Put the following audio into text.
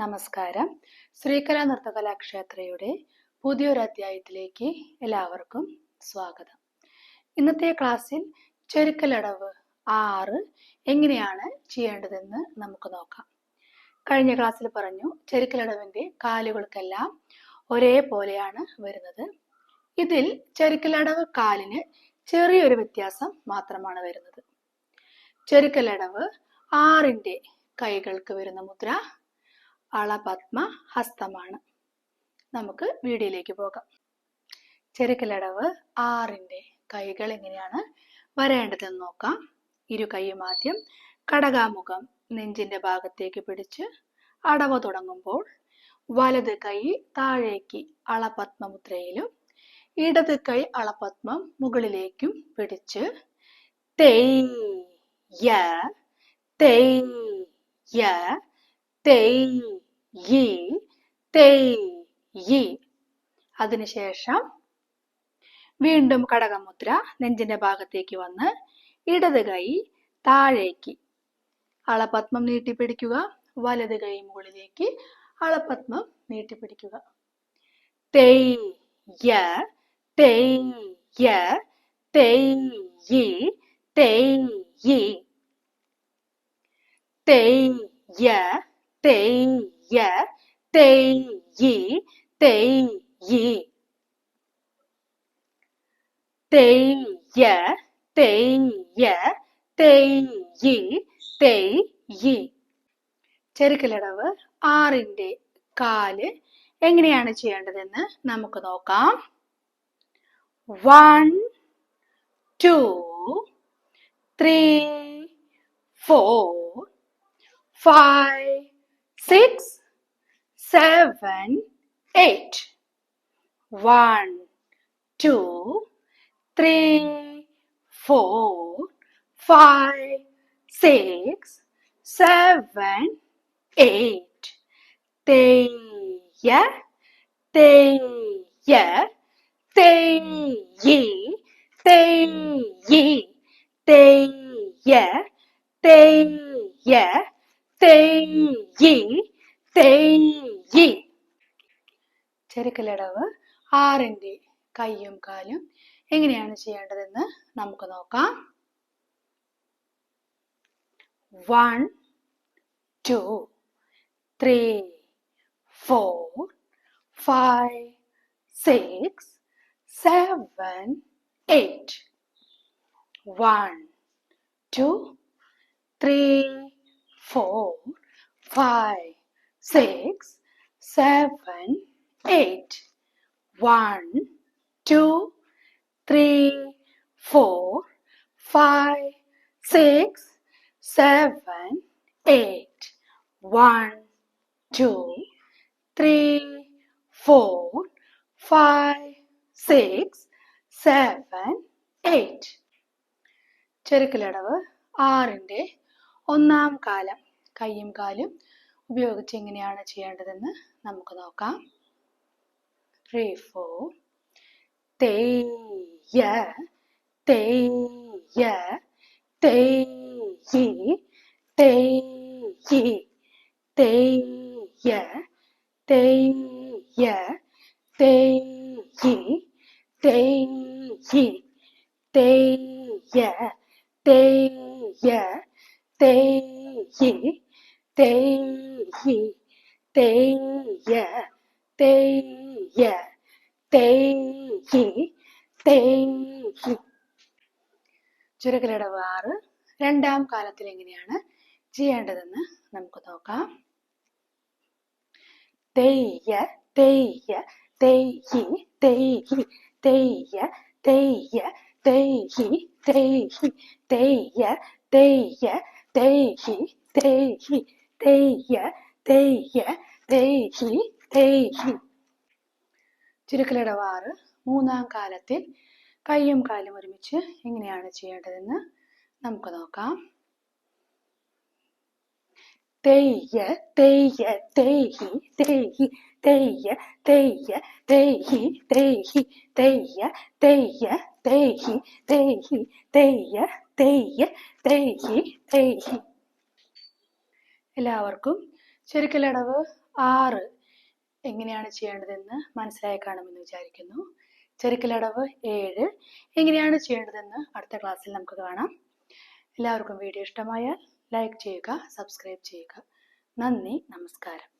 നമസ്കാരം. ശ്രീകലാ നൃത്തകലാക്ഷേത്രയുടെ പുതിയൊരു അധ്യായത്തിലേക്ക് എല്ലാവർക്കും സ്വാഗതം. ഇന്നത്തെ ക്ലാസ്സിൽ ചെരുക്കലടവ് ആറ് എങ്ങനെയാണ് ചെയ്യേണ്ടതെന്ന് നമുക്ക് നോക്കാം. കഴിഞ്ഞ ക്ലാസ്സിൽ പറഞ്ഞു ചെരുക്കലടവിന്റെ കാലുകൾക്കെല്ലാം ഒരേപോലെയാണ് വരുന്നത്. ഇതിൽ ചെരുക്കലടവ് കാലിന് ചെറിയൊരു വ്യത്യാസം മാത്രമാണ് വരുന്നത്. ചെരുക്കലടവ് ആറിന്റെ കൈകൾക്ക് വരുന്ന മുദ്ര അളപത്മ ഹസ്തമാണ്. നമുക്ക് വീഡിയോയിലേക്ക് പോകാം. ചെറുക്കലടവ് ആറിന്റെ കൈകൾ എങ്ങനെയാണ് വരേണ്ടതെന്ന് നോക്കാം. ഇരു കൈയും ആദ്യം കടകാമുഖം നെഞ്ചിന്റെ ഭാഗത്തേക്ക് പിടിച്ച് അടവ് തുടങ്ങുമ്പോൾ വലത് കൈ താഴേക്ക് അളപത്മമുദ്രയിലും ഇടത് കൈ അളപത്മം മുകളിലേക്കും പിടിച്ച് തെയ്യ തെയ്യ തെയ് അതിനുശേഷം വീണ്ടും കടകമുദ്ര നെഞ്ചിന്റെ ഭാഗത്തേക്ക് വന്ന് ഇടത് കൈ താഴേക്ക്. അളപത്മം നീട്ടിപ്പിടിക്കുക വലത് കൈ മുകളിലേക്ക് അളപത്മം നീട്ടിപ്പിടിക്കുക. തെയ്യ യ തെയ് യ തെയ്യ തെയ്യ തെയ് യി തെയ് യ തെയ് യ. തെയ് യി തെയ് യി തെയ് യ തെയ് യ. ചെറുക്കലടവ് ആറിന്റെ കാൽ എങ്ങനെയാണ് ചെയ്യേണ്ടതെന്ന് നമുക്ക് നോക്കാം. One two three four five six seven eight one two three four five six seven eight തെയ്യ തെയ്യ തെയ്യി തെയ്യി തെയ്യ തെയ്യ തെയ്യി തെയ്യി. ചെറുക്കലടവ് ആറിന്റെ കൈയും കാലും എങ്ങനെയാണ് ചെയ്യേണ്ടതെന്ന് നമുക്ക് നോക്കാം. One two three four five six seven eight. One two three four five six seven, eight. One, two, three, four, five, six, seven, eight. One, two, three, four, five, six, seven, eight. ചെറുക്കിലടവ് ആറിന്റെ ഒന്നാം കാലം കയ്യും കാലും ഉപയോഗിച്ച് എങ്ങനെയാണ് ചെയ്യേണ്ടതെന്ന് നമുക്ക് നോക്കാം ഫോർ തെയ്യ തെയ്യ തെയ്യ തെയ്യ തെയ്യ തെയ്യ തെയ്യ തെയ്യ തെയ്യ തെയ്യ തെയ്യ തെയ്യി തെയ്യി തെയ്യ തെയ്യ തെയ്യി ചുരകലടവ് ആറ് രണ്ടാം കാലത്തിൽ എങ്ങനെയാണ് ചെയ്യേണ്ടതെന്ന് നമുക്ക് നോക്കാം തെയ്യ തെയ്യ തെയ്യി തെയ്യി തെയ്യ തെയ്യ തെയ്യി തെയ്യി തെയ്യ തെയ്യ തെയ്യി തെയ്യി തെയ്യ തെയ്യ തെയ്യി തേഹി ചുരുക്കലടവ് ആറ് മൂന്നാം കാലത്തിൽ കൈയും കാലും ഒരുമിച്ച് എങ്ങനെയാണ് ചെയ്യേണ്ടതെന്ന് നമുക്ക് നോക്കാം തെയ്യ തെയ്യ തെയ്യി തേഹി തെയ്യ തെയ്യ തെയ്യി തേഹി തെയ്യ തെയ്യ തെയ്യി തേഹി തെയ്യ തെയ്യ തെയ്യി തെയ്യി എല്ലാവർക്കും ചെറുക്കലടവ് ആറ് എങ്ങനെയാണ് ചെയ്യേണ്ടതെന്ന് മനസ്സിലായി കാണുമെന്ന് വിചാരിക്കുന്നു. ചെറുക്കലടവ് ഏഴ് എങ്ങനെയാണ് ചെയ്യേണ്ടതെന്ന് അടുത്ത ക്ലാസ്സിൽ നമുക്ക് കാണാം. എല്ലാവർക്കും വീഡിയോ ഇഷ്ടമായാൽ ലൈക്ക് ചെയ്യുക സബ്സ്ക്രൈബ് ചെയ്യുക. നന്ദി നമസ്കാരം.